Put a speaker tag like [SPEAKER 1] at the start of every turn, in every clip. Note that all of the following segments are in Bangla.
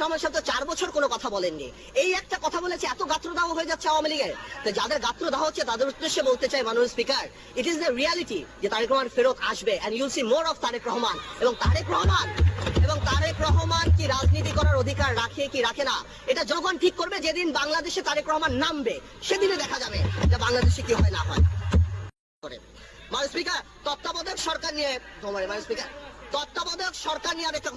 [SPEAKER 1] রহমান সাহেব তো চার বছর কোনো কথা বলেননি। এই একটা কথা বলেছে, এত গাত্র দাহ হয়ে যাচ্ছে আওয়ামী লীগের। তো যাদের গাত্র দাহ হচ্ছে, তাদের উদ্দেশ্যে বলতে চাই মাননীয় speaker it is the reality যে তারেক রহমান ফেরত আসবে and you'll see more of Tarek Rahman. এবং তারেক রহমান, এবং তারেক রহমান কি রাজনীতি করার অধিকার রাখে কি রাখে না, এটা যখন ঠিক করবে যেদিন বাংলাদেশে তারেক রহমান নামবে, সেদিনে দেখা যাবে যে বাংলাদেশে কি হয় না হয়। করে মানে স্পিকার, তত্ত্বাবধায়ক সরকার নিয়ে, তোমার মানে স্পিকার, তত্ত্বাবধায়ক সরকার নিয়ে আরেকটা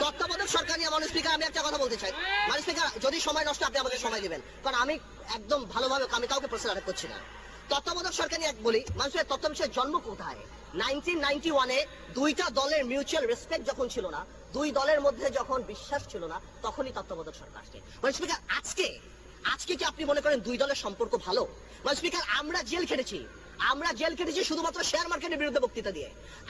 [SPEAKER 1] তত্ত্বাবধায়ক সরকার নিয়ে মানুষ স্পিকার আমি একটা কথা বলতে চাই। মানে স্পিকার যদি সময় নষ্ট আপনি আমাকে সময় দিবেন। কারণ আমি একদম ভালোভাবে, আমি কাউকে প্রশ্ন আরেক করছি না। তত্ত্বাবধায়ক সরকার নিয়ে এক বলি মানুষের তত্ত্বাবধায়ক জন্ম কোথায়? নাইনটিন নাইনটি ওয়ানে দুইটা দলের মিউচুয়াল রেসপেক্ট যখন ছিল না, দুই দলের মধ্যে যখন বিশ্বাস ছিল না, তখনই তত্ত্বাবধায়ক সরকার আসছে। মানে স্পিকার আজকে আজকে কি আপনি মনে করেন দুই দলের সম্পর্ক ভালো? মানে স্পিকার আমরা জেল খেটেছি। আমরা জেল কেটেছি শুধুমাত্র শেয়ার মার্কেটের বিরুদ্ধে বক্তৃতা দিয়ে।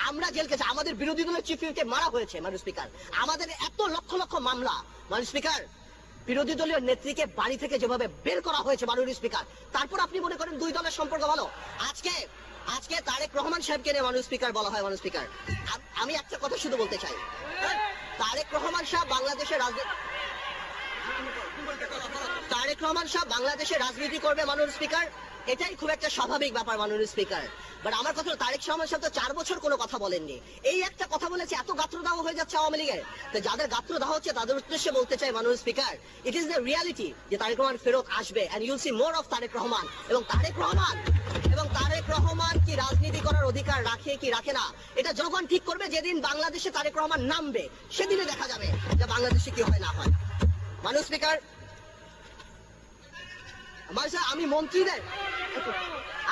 [SPEAKER 1] আমরা জেল কেটেছি আমাদের বিরোধী দলের চিফ হুইপকে মারা হয়েছে মানে স্পিকার আমাদের এত লক্ষ লক্ষ মামলা মানে স্পিকার বিরোধী দলীয় নেত্রীকে বাড়ি থেকে যেভাবে বের করা হয়েছে, মাননীয় স্পিকার তারপর আপনি মনে করেন দুই দলের সম্পর্ক ভালো? আজকে আজকে তারেক রহমান সাহেবকে নিয়ে মানুষ স্পিকার বলা হয় মানুষ স্পিকার আমি একটা কথা শুধু বলতে চাই। তারেক রহমান সাহেব বাংলাদেশের রাজনীতি তারেক রহমান সাহেব বাংলাদেশে রাজনীতি করবে মাননীয় স্পিকার, এটাই খুব একটা স্বাভাবিক ব্যাপার মাননীয় স্পিকার। বাট আমার কথা তারেক রহমান সাহেব তো চার বছর কোনো কথা বলেননি। এই একটা কথা বলেছে, এত গাত্র দাহ হয়ে যাচ্ছে আওয়ামী লীগের। তো যাদের গাত্র দাহ হচ্ছে, তাদের উদ্দেশ্যে বলতে চাই মাননীয় speaker it is the reality যে তারেক রহমান ফেরত আসবে and you'll see more of Tarek Rahman. এবং তারেক রহমান, এবং তারেক রহমান কি রাজনীতি করার অধিকার রাখে কি রাখে না, এটা যখন ঠিক করবে যেদিন বাংলাদেশে তারেক রহমান নামবে সেদিনে দেখা যাবে যে বাংলাদেশে কি হয় না হয়। স্পিকার আমি মন্ত্রীদের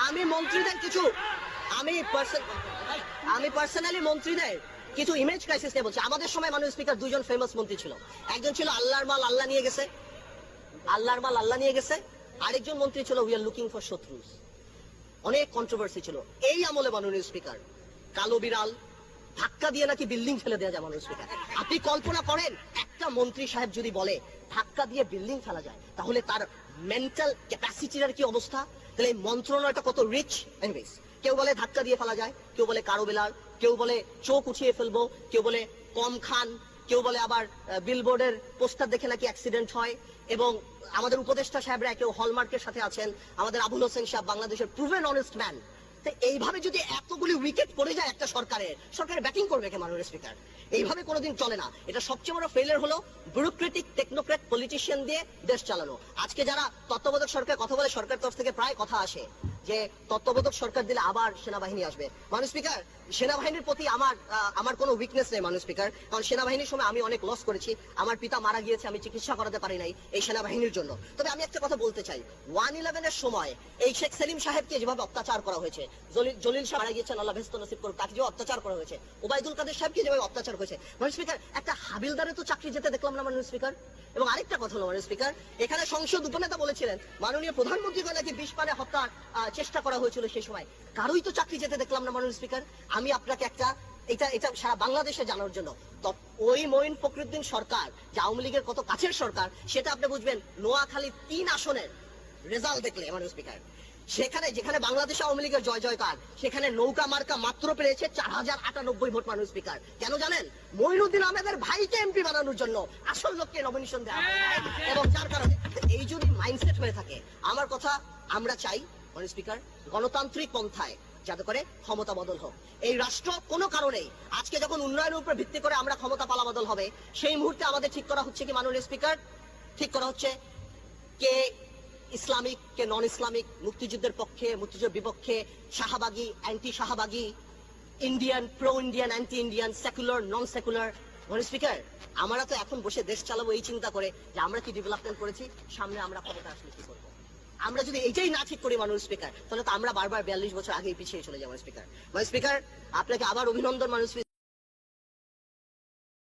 [SPEAKER 1] আমি মন্ত্রীদের কিছু, আমি আমি পার্সোনালি মন্ত্রীদের কিছু ইমেজ ক্রাইসিস নিয়ে বলছি। আমাদের সময় মানুষ স্পিকার দুজন ফেমাস মন্ত্রী ছিল। একজন ছিল আল্লাহর মাল আল্লাহ নিয়ে গেছে, আল্লাহর মাল আল্লাহ নিয়ে গেছে। আরেকজন মন্ত্রী ছিল উই আর লুকিং ফর শত্রুস। অনেক কন্ট্রোভার্সি ছিল। এই আমলে মাননীয় স্পিকার, কালো বিড়াল ধাক্কা দিয়ে নাকি বিল্ডিং ফেলে দেওয়া যায় স্পিকার আপনি কল্পনা করেন, একটা মন্ত্রী সাহেব যদি বলে, ধাক্কা দিয়ে বিল্ডিং ফেলা যায় তাহলে তার মেন্টাল ক্যাপাসিটির কি অবস্থা? তাহলে এই মন্ত্রণালয়টা কত রিচ এনিওয়েজ কেউ বলে ধাক্কা দিয়ে ফেলা যায়, কেউ বলে কারও বিলাল কেউ বলে চোখ উঠিয়ে ফেলব, কেউ বলে কম খান, কেউ বলে আবার বিলবোর্ডের পোস্টার দেখে নাকি অ্যাক্সিডেন্ট হয়। এবং আমাদের উপদেষ্টা সাহেবরা কেউ হলমার্কের সাথে আছেন। আমাদের আবুল হোসেন সাহেব, বাংলাদেশের প্রুভেন অনেস্ট ম্যান এইভাবে যদি এতগুলি উইকেট পড়ে যায় একটা সরকারের সরকার ব্যাটিং করবে কে মাননীয় স্পিকার এইভাবে কোনোদিন চলে না। এটা সবচেয়ে বড় ফেলিয়ার হলো ব্যুরোক্রেটিক টেকনোক্রেট পলিটিশিয়ান দিয়ে দেশ চালানো। আজকে যারা তত্ত্বাবধায়ক সরকার কথা বলে, সরকার তরফ থেকে প্রায় কথা আসে। যে তত্ত্বাবধায়ক সরকার দিলে আবার সেনাবাহিনী আসবে। মানুষ স্পিকার সেনাবাহিনীর প্রতি আমার আমার কোনো উইকনেস নেই মানুষ স্পিকার কারণ সেনাবাহিনীর সময় আমি অনেক লস করেছি। আমার পিতা মারা গিয়েছে আমি চিকিৎসা করাতে পারি নাই এই সেনাবাহিনীর জন্য। তবে আমি একটা কথা বলতে চাই। ওয়ান ইলেভেনের সময় এই শেখ সেলিম সাহেবকে যেভাবে অত্যাচার করা হয়েছে জলিল সাহেব মারা গিয়েছেন আল্লাহ ভেস্ত নসিব করুক তাকে যে অত্যাচার করা হয়েছে ওবায়দুল কাদের সাহেবকে যেভাবে অত্যাচার হয়েছে মানুষ স্পিকার একটা হাবিলদারে তো চাকরি যেতে দেখলাম না মানুষ স্পিকার? এবং আরেকটা কথা হলো মানুষ স্পিকার এখানে সংসদ উপনেতা বলেছিলেন মাননীয় প্রধানমন্ত্রী নাকি বিষ পানে হত্যার আহ, চেষ্টা করা হয়েছিল সেই সময়। কারোই তো চাকরি যেতে দেখলাম না মাননীয় স্পিকার। আমি আপনাকে একটা এটা এটা সারা বাংলাদেশে জানার জন্য। ওই মঈন ফখরুদ্দিন সরকার যে আওয়ামী লীগের কত কাছের সরকার সেটা আপনি বুঝবেন নোয়াখালী তিন আসনের রেজাল্ট দেখলে মাননীয় স্পিকার। সেখানে যেখানে বাংলাদেশ আওয়ামী লীগের জয় জয়কার সেখানে নৌকা মার্কা মাত্র পেয়েছে চার হাজার আটানব্বই ভোট মানুষ স্পিকার। কেন জানেন? মঈনুদ্দিন আহমেদের ভাইকে এমপি বানানোর জন্য আসল লোককে নমিনেশন দেওয়া হয়। এবং যার কারণে এই যদি মাইন্ডসেট হয়ে থাকে আমার কথা আমরা চাই মানে স্পিকার, গণতান্ত্রিক পন্থায় যাতে করে ক্ষমতা বদল হোক। এই রাষ্ট্র কোনো কারণেই আজকে যখন উন্নয়নের উপর ভিত্তি করে আমরা ক্ষমতা পালা বদল হবে, সেই মুহূর্তে আমাদের ঠিক করা হচ্ছে কি মাননীয় স্পিকার? ঠিক করা হচ্ছে কে ইসলামিক, কে নন ইসলামিক মুক্তিযুদ্ধের পক্ষে, মুক্তিযুদ্ধের বিপক্ষে, শাহবাগী anti শাহবাগী Indian pro Indian anti Indian secular non secular মানে স্পিকার, আমরা তো এখন বসে দেশ চালাবো এই চিন্তা করে যে আমরা কি ডেভেলপমেন্ট করেছি, সামনে আমরা ক্ষমতা আসলে কি করব? আমরা যদি এটাই না ঠিক করি মানুষ স্পিকার তাহলে তো আমরা বারবার বিয়াল্লিশ বছর আগেই পিছিয়ে চলে যাব স্পিকার মানে স্পিকার আপনাকে আবার অভিনন্দন মানুষ